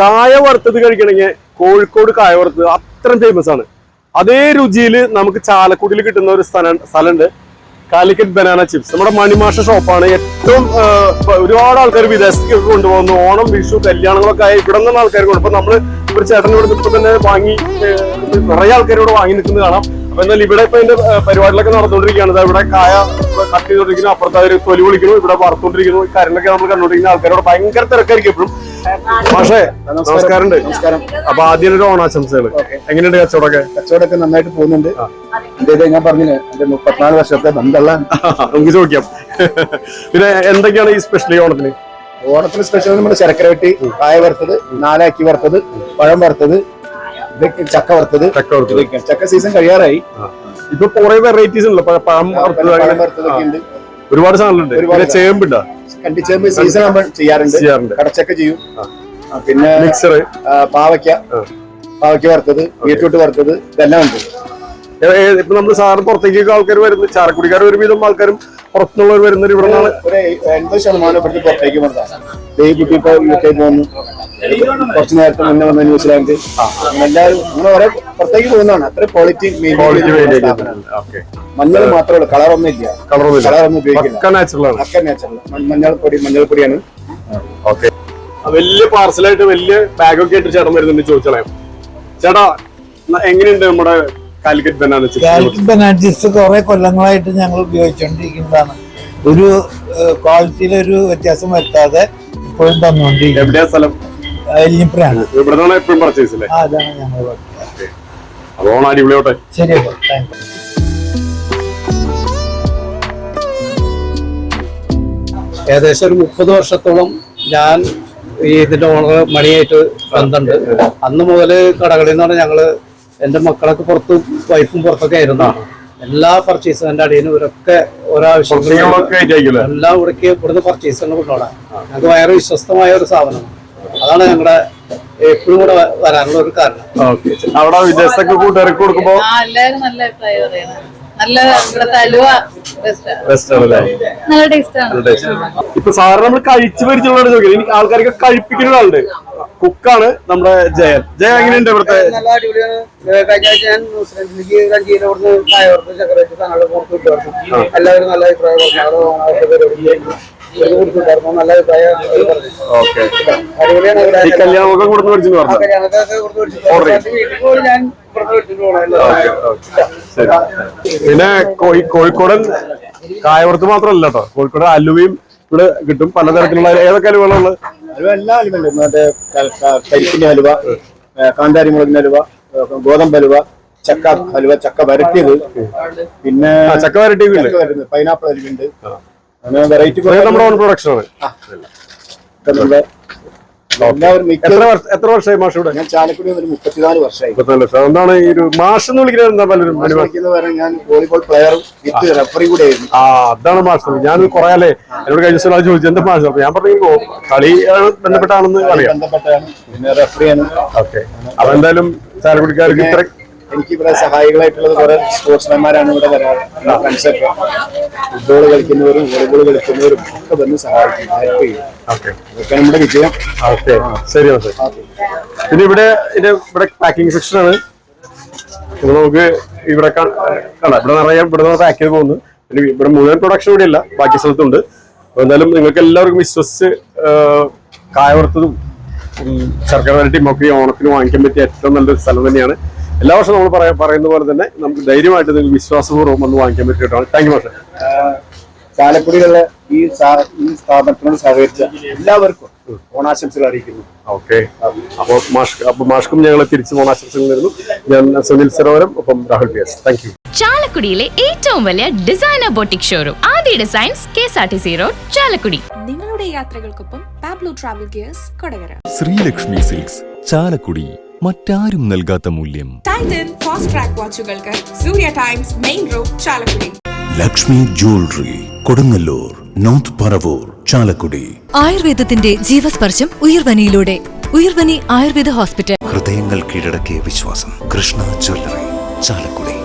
കായ വറുത്തത് കഴിക്കണമെങ്കിൽ കോഴിക്കോട് കായ വറുത്തത് അത്രയും ഫേമസ് ആണ്. അതേ രുചിയിൽ നമുക്ക് ചാലക്കുടിയിൽ കിട്ടുന്ന ഒരു സ്ഥലം സ്ഥലമുണ്ട്. Calicut banana chips. നമ്മുടെ മണിമാഷ ഷോപ്പാണ് ഏറ്റവും ഒരുപാട് ആൾക്കാർ വിദേശത്തേക്ക് കൊണ്ടുപോകുന്നു. ഓണം വിഷു കല്യാണങ്ങളൊക്കെ ആയി ഇവിടെ നിന്നുള്ള ആൾക്കാർ കൊണ്ട്. ഇപ്പൊ നമ്മൾ ഇവർ ചേട്ടൻ ഇവിടെ ഇപ്പൊ തന്നെ വാങ്ങി നിറയെ ആൾക്കാരോട് വാങ്ങി നിൽക്കുന്നത് കാണാം. അപ്പൊ എന്നാൽ ഇവിടെ ഇപ്പൊ എന്റെ പരിപാടികളൊക്കെ നടന്നുകൊണ്ടിരിക്കുകയാണ്. ഇവിടെ കായ കട്ട് ചെയ്തോണ്ടിരിക്കുന്നു അപ്പുറത്ത് അവർ തൊലി വിളിക്കുന്നു. ഇവിടെ വറുത്തോണ്ടിരിക്കുന്നു കാര്യങ്ങളൊക്കെ നമ്മൾ കണ്ടുകൊണ്ടിരിക്കുന്ന ആൾക്കാരോട് ഭയങ്കര തിരക്കായിരിക്കും എപ്പോഴും. പക്ഷേ നമസ്കാരമുണ്ട്. നമസ്കാരം. അപ്പൊ ആദ്യം ഒരു ഓണാശംസകൾ എങ്ങനെയുണ്ട് കച്ചവടമൊക്കെ? കച്ചവടമൊക്കെ നന്നായിട്ട് പോകുന്നുണ്ട്. എന്റെ ഞാൻ പറഞ്ഞില്ലേ എന്റെ മുപ്പത്തിനാല് വർഷത്തെ ബന്ധമുള്ള നമുക്ക് ചോദിക്കാം. പിന്നെ എന്തൊക്കെയാണ് ഈ സ്പെഷ്യൽ ഓണത്തിന്? ഓണത്തിന് സ്പെഷ്യൽ നമ്മുടെ ശർക്കര വെട്ടി കായ വറുത്തത് നാലാക്കി വറുത്തത് പഴം വറുത്തത് ഇതൊക്കെ ചക്ക വറുത്തത്. ചക്ക വറുത്തത്. ചക്ക സീസൺ കഴിയാറായി. ഇപ്പൊ കുറെ വെറൈറ്റീസ് ഉണ്ടല്ലോ പഴം വറുത്തത് ഒരുപാട് സാധനങ്ങളുണ്ട്. പിന്നെ ചേമ്പുണ്ടോ. കണ്ടിച്ചേമ്പ് സീസൺ നമ്മൾ ചെയ്യാറുണ്ട്. കടച്ചക്ക ചെയ്യും. പിന്നെ മിക്സർ പാവയ്ക്ക. പാവയ്ക്ക വറുത്തത് ബീറ്റ്റൂട്ട് വറുത്തത് ഇതെല്ലാം ഉണ്ട്. ഇപ്പൊ നമ്മൾ സാറ് പുറത്തേക്കൊക്കെ ആൾക്കാർ വരുന്നു ചാരക്കുടിക്കാർ ഒരുവിധം ആൾക്കാരും പുറത്തുനിന്നുള്ളവർ വരുന്നവർ ഇവിടെ ഒരു എൺപത് ശതമാനം ഇവിടുത്തെ പുറത്തേക്ക് വന്നതാണ് ഈ കുട്ടി ഇപ്പൊ യു കെ പോകുന്നു. കുറച്ച് നേരത്തെ മുന്നേ വന്ന ന്യൂസിലാൻഡ്. എല്ലാവരും അങ്ങനെ ഓരോ പുറത്തേക്ക് പോകുന്നതാണ്. അത്ര ക്വാളിറ്റി മഞ്ഞൾ മാത്രമേ ഉള്ളൂ. കളറൊന്നും ഇല്ല. കളറൊന്നും ഉപയോഗിക്കില്ല. മഞ്ഞൾപ്പൊടി മഞ്ഞൾപ്പൊടിയാണ്. ഓക്കെ വലിയ പാർസലായിട്ട് വലിയ ബാഗൊക്കെ ആയിട്ട് ചേട്ടൻ വരുന്നുണ്ട് ചോദിച്ചോളാം. ചേട്ടാ എങ്ങനെയുണ്ട് നമ്മുടെ കാലിക്കറ്റ് ബനാന ചിപ്സ് കാലിക്കറ്റ് കുറെ കൊല്ലങ്ങളായിട്ട് ഞങ്ങൾ ഉപയോഗിച്ചുകൊണ്ടിരിക്കുന്നതാണ് ഒരു ക്വാളിറ്റിയിൽ ഒരു വ്യത്യാസം വരുത്താതെ ഇപ്പോഴും തന്നുകൊണ്ടിരിക്കും എവിടെയാ സ്ഥലം? എല്ലിപ്പുഴയാണ് എപ്പോഴും പർച്ചേസ് അല്ലേ ആ അതാണ് ഞങ്ങൾ അപ്പോൾ ഓണം അടിപൊളിയോട്ടെ ശരി അപ്പോൾ താങ്ക് യു ഏകദേശം ഒരു മുപ്പത് വർഷത്തോളം ഞാൻ ഈ ഇതിന്റെ ഓണർ മണിയായിട്ട് ബന്ധമുണ്ട് അന്ന് മുതൽ കടകളിൽ നിന്നാണ് ഞങ്ങൾ എന്റെ മക്കളൊക്കെ പുറത്ത് വൈഫും പുറത്തൊക്കെ ആയിരുന്നു. എല്ലാ പർച്ചേസും എന്റെ അടിയനും ഇവരൊക്കെ ആയിട്ടായിരിക്കുമല്ലേ എല്ലാം ഇവിടേക്ക് ഇവിടുന്ന് പർച്ചേസ് തന്നെ കൊണ്ടുപോകാൻ ഞങ്ങൾക്ക് വളരെ വിശ്വസ്തമായ ഒരു സാധനം. അതാണ് ഞങ്ങളുടെ എപ്പോഴും കൂടെ വരാനുള്ള ഒരു കാരണം. ഓക്കെ. അവിടെ വിദേശത്തൊക്കെ കൂട്ടുകാർക്ക് കൊടുക്കുമ്പോ നല്ല അഭിപ്രായം പറയുന്നത് ഇപ്പൊ സാറിന് നമ്മൾ കഴിച്ചു പരിചയമുള്ള ചോദിക്കുന്നത് എനിക്ക് ആൾക്കാർക്ക് കഴിപ്പിക്കുന്ന ഒരാളുണ്ട് കുക്കാണ് നമ്മുടെ ജയൻ. ജയ എങ്ങനെയുണ്ട് ഇവിടുത്തെ? എല്ലാവരും നല്ല അഭിപ്രായം ഓക്കെ. ഈ കല്യാണമൊക്കെ കൊടുത്ത് മേടിച്ചു പിന്നെ കോഴി കോഴിക്കോടൻ കായവർത്ത് മാത്രമല്ല കേട്ടോ. കോഴിക്കോട് അലുവയും ഇവിടെ കിട്ടും. പലതരത്തിലുള്ള ഏതൊക്കെ അലുവകളുള്ളത് അലുവ എല്ലാ അലുവുണ്ട് മറ്റേ അലുവ കരിക്കിന്റെ ഹലുവ കാന്താരി മുളകിന്റെ അലുവ ഗോതമ്പ് അലുവ ചക്ക അലുവ ചക്ക വരട്ടിയത്. പിന്നെ ചക്ക വരട്ടിയത് ഉണ്ട്. പൈനാപ്പിൾ ഇതൊക്കെ നമ്മുടെ ഓൺ പ്രൊഡക്ഷൻ ആണ്. എല്ലാവരും എത്ര വർഷം എത്ര വർഷമായി മാഷ് ഇവിടെ? ഞാൻ ചാലക്കുടി ഒരു മുപ്പത്തിനാല് വർഷമായി. മുപ്പത്തിനാല് ലക്ഷം എന്താണ് ഈ ഒരു മാഷ് എന്ന് വിളിക്കുന്നത് എന്താ പലരും ഞാൻ വോളിബോൾ പ്ലെയറും വിത്ത് റെഫറി കൂടെ ആയിരുന്നു. ആ അതാണ് മാഷ്. ഞാൻ കുറെ അല്ലേ എന്നോട് കഴിഞ്ഞ സ്ഥലം ചോദിച്ചു എന്താ മാഷ്? അപ്പൊ ഞാൻ പറഞ്ഞു കളി ബന്ധപ്പെട്ടാണെന്ന് അറിയാം. ബന്ധപ്പെട്ടാണ്. പിന്നെ റെഫറിയാണ് ഓക്കെ. അപ്പൊ എന്തായാലും ചാലക്കുടിക്കാർക്ക് ഇത്ര എനിക്ക് ഇവിടെ സഹായികളായിട്ടുള്ളത് കുറെ സ്പോർട്സ്മാൻമാരാണ് ഇവിടെ വരാറ് ഫ്രണ്ട്സൊക്കെ ഫുട്ബോൾ കളിക്കുന്നവരും വോളിബോൾ കളിക്കുന്നവരും ഒക്കെ വന്ന് സഹായിക്കും ഹെൽപ്പ് ചെയ്യും. ഓക്കെ. അതൊക്കെ നമ്മുടെ വിജയം. ഓക്കെ. ശരി ഓക്കെ. പിന്നെ ഇവിടെ ഇതിന്റെ ഇവിടെ പാക്കിംഗ് സെക്ഷൻ ആണ്. ഇത് നമുക്ക് ഇവിടെ കാണാം ഇവിടെ നിറയെ ഇവിടെ നിന്ന് പാക്ക് ചെയ്ത് പോകുന്നു. പിന്നെ ഇവിടെ മുഴുവൻ പ്രൊഡക്ഷൻ ഇവിടെ ഇല്ല. ബാക്കി സ്ഥലത്തുണ്ട്. എന്നാലും എന്തായാലും നിങ്ങൾക്ക് എല്ലാവർക്കും വിശ്വസിച്ച് കായവർത്തതും കായ വറുത്തതും ഉം, ശർക്കര വരട്ടിയും ഒക്കെ ഓണത്തിന് വാങ്ങിക്കാൻ പറ്റിയ ഏറ്റവും നല്ലൊരു സ്ഥലം തന്നെയാണ്. എല്ലാ വർഷവും നമ്മൾ പറയാ പറയുന്ന പോലെ തന്നെ നമുക്ക് ധൈര്യമായിട്ട് നിങ്ങൾക്ക് വിശ്വാസപൂർവം വന്ന് വാങ്ങിക്കാൻ പറ്റിയിട്ടാണ്. താങ്ക് യു മാഷെ. ചാലക്കുടിയിലുള്ള ഈ ഈ സ്ഥാപനത്തിനോട് സഹകരിച്ച എല്ലാവർക്കും ഓണാശംസകൾ അറിയിക്കുന്നു. ഓക്കെ അപ്പോൾ മാഷ് അപ്പോൾ മാഷ്ക്കും ഞങ്ങൾ തിരിച്ചു ഓണാശംസകൾ നേരുന്നു. ഞാൻ സുനിൽ സരോവരം ഒപ്പം Rahul P S. Thank you ചാലക്കുടിയിലെ ഏറ്റവും വലിയ designer boutique showroom Aadya designs K S R T C road Chalakudy. നിങ്ങളുടെ യാത്രകൾക്കൊപ്പം Pablo travel gears Kodakara. Sreelakshmi silks Chalakudy. മറ്റാരും നൽകാത്ത മൂല്യം. Titan fast track വാച്ചുകൾക്ക് Surya times main road Chalakudy. Lakshmi jewellery Kodungallur north Paravur Chalakudy. ആയുർവേദത്തിന്റെ ജീവസ്പർശം ഉയർവനിയിലൂടെ. Uyarvani Ayurveda hospital. ഹൃദയങ്ങൾ കീഴടക്കിയ വിശ്വാസം. Krishna jewellery Chalakudy.